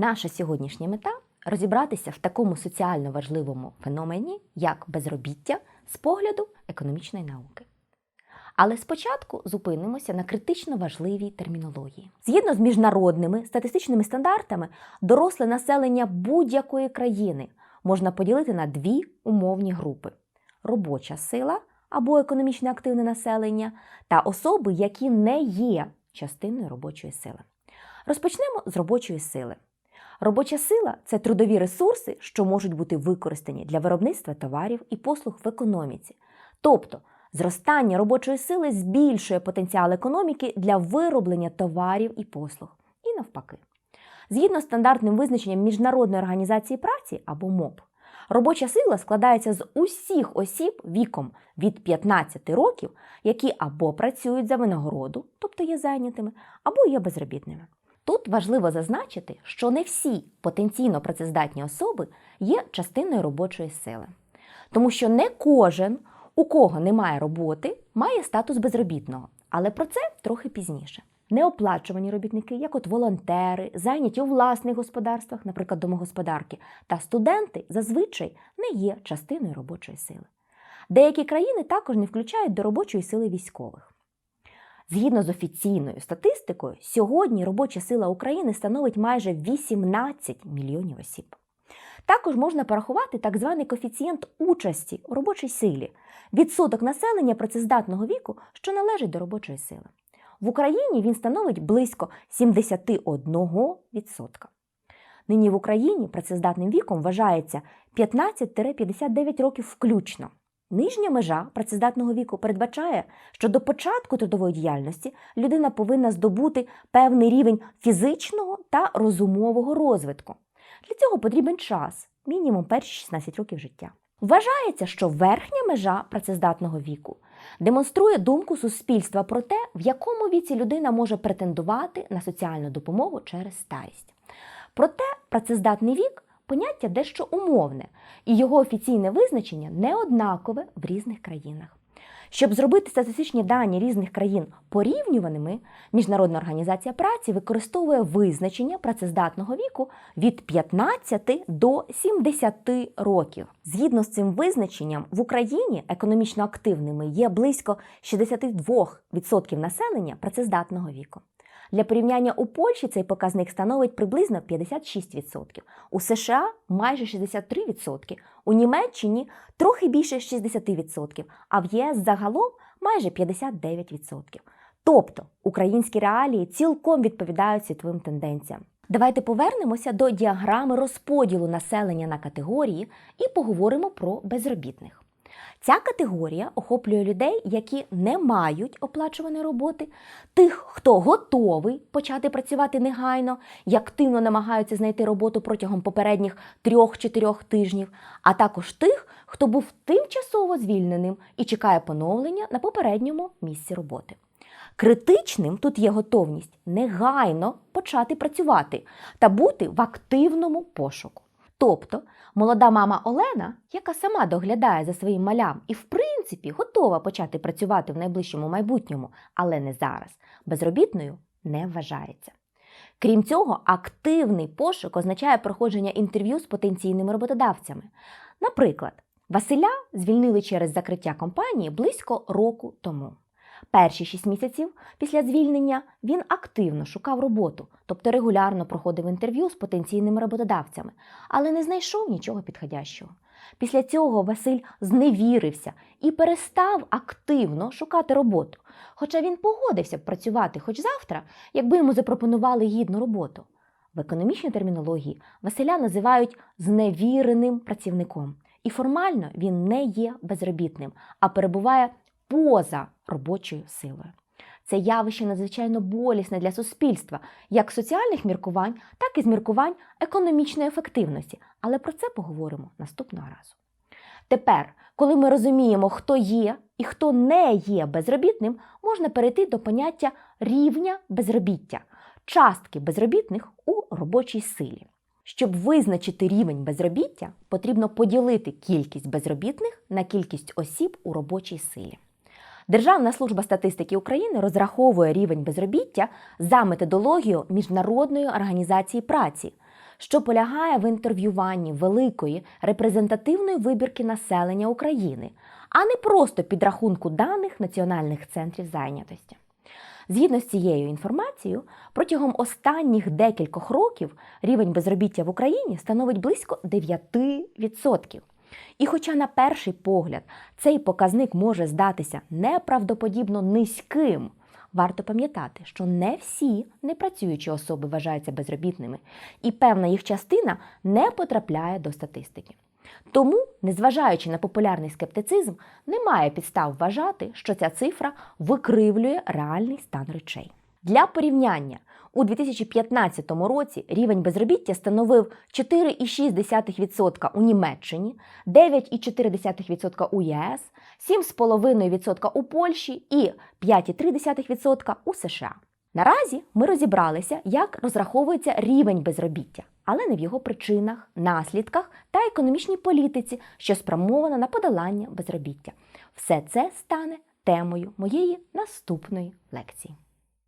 Наша сьогоднішня мета розібратися в такому соціально важливому феномені, як безробіття з погляду економічної науки. Але спочатку зупинимося на критично важливій термінології. Згідно з міжнародними статистичними стандартами, доросле населення будь-якої країни можна поділити на дві умовні групи: робоча сила або економічно активне населення та особи, які не є частиною робочої сили. Розпочнемо з робочої сили. Робоча сила це трудові ресурси, що можуть бути використані для виробництва товарів і послуг в економіці. Тобто, зростання робочої сили збільшує потенціал економіки для вироблення товарів і послуг, і навпаки. Згідно з стандартним визначенням Міжнародної організації праці або МОП, робоча сила складається з усіх осіб віком від 15 років, які або працюють за винагороду, тобто є зайнятими, або є безробітними. Тут важливо зазначити, що не всі потенційно працездатні особи є частиною робочої сили, тому що не кожен, у кого немає роботи, має статус безробітного, але про це трохи пізніше. Неоплачувані робітники, як от волонтери, зайняті у власних господарствах, наприклад, домогосподарки, та студенти зазвичай не є частиною робочої сили. Деякі країни також не включають до робочої сили військових. Згідно з офіційною статистикою, сьогодні робоча сила України становить майже 18 мільйонів осіб. Також можна порахувати так званий коефіцієнт участі у робочій силі відсоток населення працездатного віку, що належить до робочої сили. В Україні він становить близько 71%. Нині в Україні працездатним віком вважається 15-59 років включно. Нижня межа працездатного віку передбачає, що до початку трудової діяльності людина повинна здобути певний рівень фізичного та розумового розвитку. Для цього потрібен час, мінімум перші 16 років життя. Вважається, що верхня межа працездатного віку демонструє думку суспільства про те, в якому віці людина може претендувати на соціальну допомогу через старість. Проте працездатний вік поняття дещо умовне, і його офіційне визначення не однакове в різних країнах. Щоб зробити статистичні дані різних країн порівнюваними, Міжнародна організація праці використовує визначення працездатного віку від 15 до 70 років. Згідно з цим визначенням, в Україні економічно активними є близько 62% населення працездатного віку. Для порівняння у Польщі цей показник становить приблизно 56%, у США майже 63%, у Німеччині трохи більше 60%, а в ЄС загалом майже 59%. Тобто українські реалії цілком відповідають світовим тенденціям. Давайте повернемося до діаграми розподілу населення на категорії і поговоримо про безробітних. Ця категорія охоплює людей, які не мають оплачуваної роботи, тих, хто готовий почати працювати негайно і активно намагаються знайти роботу протягом попередніх 3-4 тижнів, а також тих, хто був тимчасово звільненим і чекає поновлення на попередньому місці роботи. Критичним тут є готовність негайно почати працювати та бути в активному пошуку. Тобто молода мама Олена, яка сама доглядає за своїм малям і, в принципі, готова почати працювати в найближчому майбутньому, але не зараз, безробітною не вважається. Крім цього, активний пошук означає проходження інтерв'ю з потенційними роботодавцями. Наприклад, Василя звільнили через закриття компанії близько року тому. Перші шість місяців після звільнення він активно шукав роботу, тобто регулярно проходив інтерв'ю з потенційними роботодавцями, але не знайшов нічого підходящого. Після цього Василь зневірився і перестав активно шукати роботу, хоча він погодився б працювати хоч завтра, якби йому запропонували гідну роботу. В економічній термінології Василя називають зневіреним працівником, і формально він не є безробітним, а перебуває поза робочою силою. Це явище надзвичайно болісне для суспільства, як соціальних міркувань, так і з міркувань економічної ефективності. Але про це поговоримо наступного разу. Тепер, коли ми розуміємо, хто є і хто не є безробітним, можна перейти до поняття рівня безробіття, частки безробітних у робочій силі. Щоб визначити рівень безробіття, потрібно поділити кількість безробітних на кількість осіб у робочій силі. Державна служба статистики України розраховує рівень безробіття за методологією Міжнародної організації праці, що полягає в інтерв'юванні великої репрезентативної вибірки населення України, а не просто підрахунку даних національних центрів зайнятості. Згідно з цією інформацією, протягом останніх декількох років рівень безробіття в Україні становить близько 9%. І хоча на перший погляд цей показник може здатися неправдоподібно низьким, варто пам'ятати, що не всі непрацюючі особи вважаються безробітними, і певна їх частина не потрапляє до статистики. Тому, незважаючи на популярний скептицизм, немає підстав вважати, що ця цифра викривлює реальний стан речей. Для порівняння, у 2015 році рівень безробіття становив 4,6% у Німеччині, 9,4% у ЄС, 7,5% у Польщі і 5,3% у США. Наразі ми розібралися, як розраховується рівень безробіття, але не в його причинах, наслідках та економічній політиці, що спрямована на подолання безробіття. Все це стане темою моєї наступної лекції.